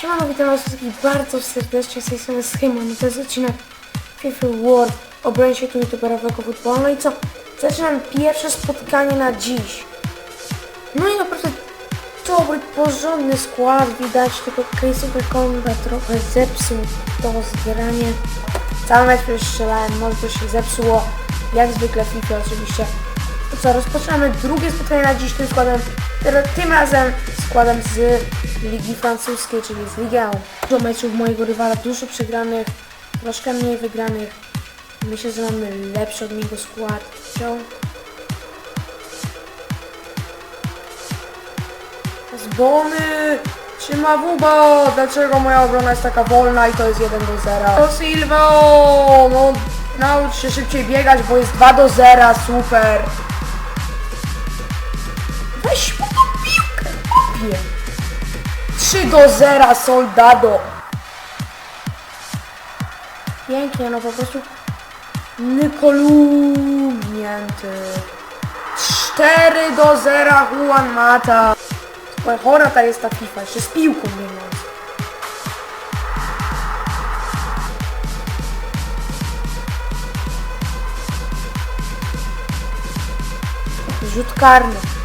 Siemano, witam was wszystkich bardzo serdecznie z tej strony Schemon. To jest odcinek FIFA World obronie się tu youtuberowego futbolu. No i co? Zaczynam pierwsze spotkanie na dziś. No i naprawdę dobry, porządny skład. Widać tylko Christopher Conda trochę zepsuł to zgranie. Cały mecz strzelałem, może to się zepsuło. Jak zwykle FIFA oczywiście. To co, rozpoczynamy drugie spotkanie na dziś tym składem. Tym razem składem z Ligi Francuskiej, czyli z Ligą. Dużo meczów mojego rywala, dużo przegranych, troszkę mniej wygranych. Myślę, że mamy lepszy od niego skład. Wziął. Zbony! Trzyma Wuba! Dlaczego moja obrona jest taka wolna i to jest 1 do 0? To Silvo! No naucz się szybciej biegać, bo jest 2 do 0, super! Weź mu tą piłkę, chłopie! 3 do 0, soldado! Pięknie, no po prostu Nykolumnięty. 4 do 0 Juan Mata. Chora ta jest ta FIFA, jeszcze z piłką biegając. Rzut karny.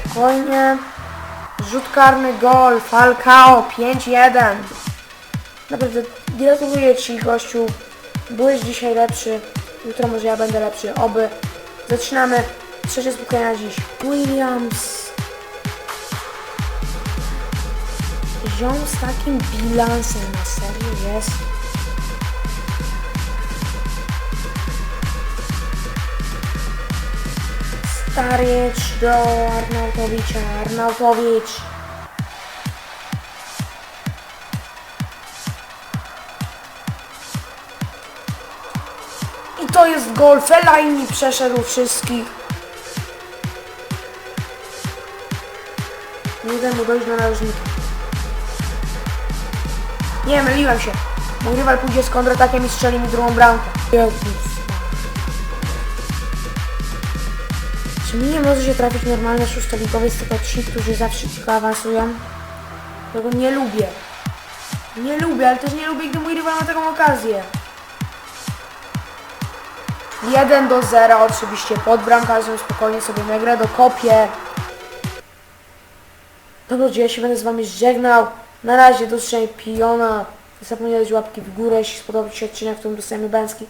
Spokojnie. Rzut karny gol. Falcao 5-1. Naprawdę gratuluję Ci gościu. Byłeś dzisiaj lepszy. Jutro może ja będę lepszy. Oby. Zaczynamy trzecie spotkanie na dziś. Williams. Ziom z takim bilansem na serio jest. Stariec do Arnautowicza. Arnautowicz. I to jest gol. Fellaini przeszedł wszystkich. Nie daj dojść do narożnika. Nie, myliłem się. Mój rywal pójdzie z kontratakiem i strzeli mi drugą bramkę. Jezus. Czy mi nie może się trafić normalny szóstoligowiec, tylko ci, którzy zawsze tylko awansują? Tego nie lubię. Nie lubię, ale też nie lubię, gdy mój rywal ma taką okazję. 1 do 0 oczywiście pod bramkarzem, spokojnie sobie nagrę do kopie. Dobra, ja się będę z wami żegnał. Na razie do pijona. Nie zapomnij dać łapki w górę, jeśli spodobał się odcinek, w którym dostajemy bęcki.